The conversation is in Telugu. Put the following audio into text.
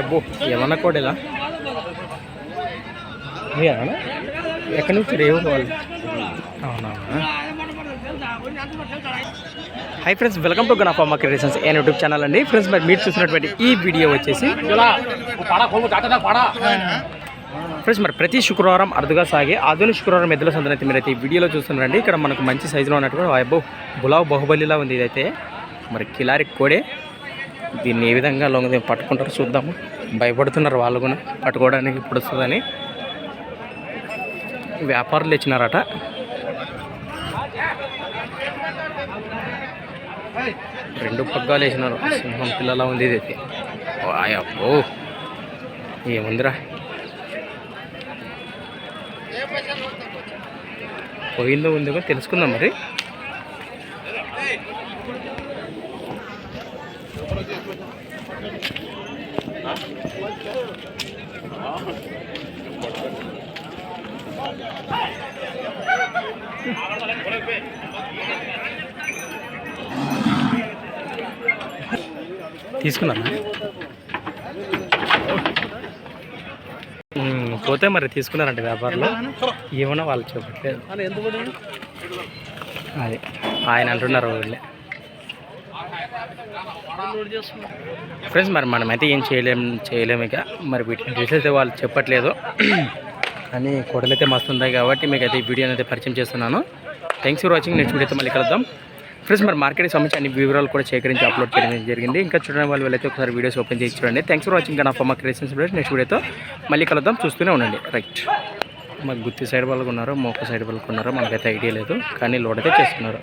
అబ్బో ఏమన్నా మీరేనా ఎక్కడి నుంచి రేవు వాళ్ళు? అవునా? హై ఫ్రెండ్స్ వెల్కమ్ టు గనాఫా మా క్రియేషన్స్ ఏ యూట్యూబ్ ఛానల్ అండి. ఫ్రెండ్స్ మరి మీరు చూసినటువంటి ఈ వీడియో వచ్చేసి ఫ్రెండ్స్ మరి ప్రతి శుక్రవారం అరుదుగా సాగే ఆధునిక శుక్రవారం ఎద్దుల సందనైతే మీరైతే ఈ వీడియోలో చూస్తున్నారండి. ఇక్కడ మనకు మంచి సైజులో ఉన్నటువంటి అబ్బో బులావ్ బాహుబలిలా ఉంది ఇదైతే. మరి కిలారి కోడే దీన్ని ఏ విధంగా లొంగ పట్టుకుంటారో చూద్దాము. భయపడుతున్నారు వాళ్ళు కూడా. పట్టుకోవడానికి ఇప్పుడు వస్తుందని. వ్యాపారులు ఇచ్చినారట రెండు పగ్గాలు వేసినారు. సింహం పిల్లలా ఉంది ఇది. అయితే అబ్బో. ఏముందిరా? పోయిందో ఉందో తెలుసుకుందాం మరి. తీసుకున్నామా? ఉమ్, పోతే మరి తీసుకున్నారంట వ్యాపారంలో. ఏమన్నా? వాళ్ళు చెప్పట్లేదు. అది. ఆయన అంటున్నారు వీళ్ళే. ఫ్రెండ్స్ మరి మనమైతే ఏం చేయలేం చేయలేము ఇక. మరి వీటి డీటెయిల్స్ అయితే వాళ్ళు చెప్పట్లేదు. కానీ కొడలైతే మస్తు ఉంటాయి కాబట్టి మీకు అయితే ఈ వీడియోని అయితే పరిచయం చేస్తున్నాను. థ్యాంక్స్ ఫర్ వాచింగ్ నెక్స్ట్ వీడియోతో మళ్ళీ కలుద్దాం. ఫ్రెండ్స్ మరి మార్కెట్కి సంబంధించి అన్ని వివరాలు కూడా సేకరించి అప్లోడ్ చేయడం జరిగింది. ఇంకా చూడడం వాళ్ళు వెళ్ళైతే ఒకసారి వీడియోస్ ఓపెన్ చేసి చూడండి. థ్యాంక్స్ ఫర్ వాచింగ్ నా ఫోమా క్రియేషన్స్ నెక్స్ట్ వీడియోతో మళ్ళీ కలుద్దాం. చూస్తూనే ఉండండి. రైట్ మాకు గుత్తి సైడ్ వాళ్ళకు ఉన్నారు మోక సైడ్ వాళ్ళకు ఉన్నారు మనకైతే ఐడియా లేదు కానీ లోడ్ అయితే చేస్తున్నారు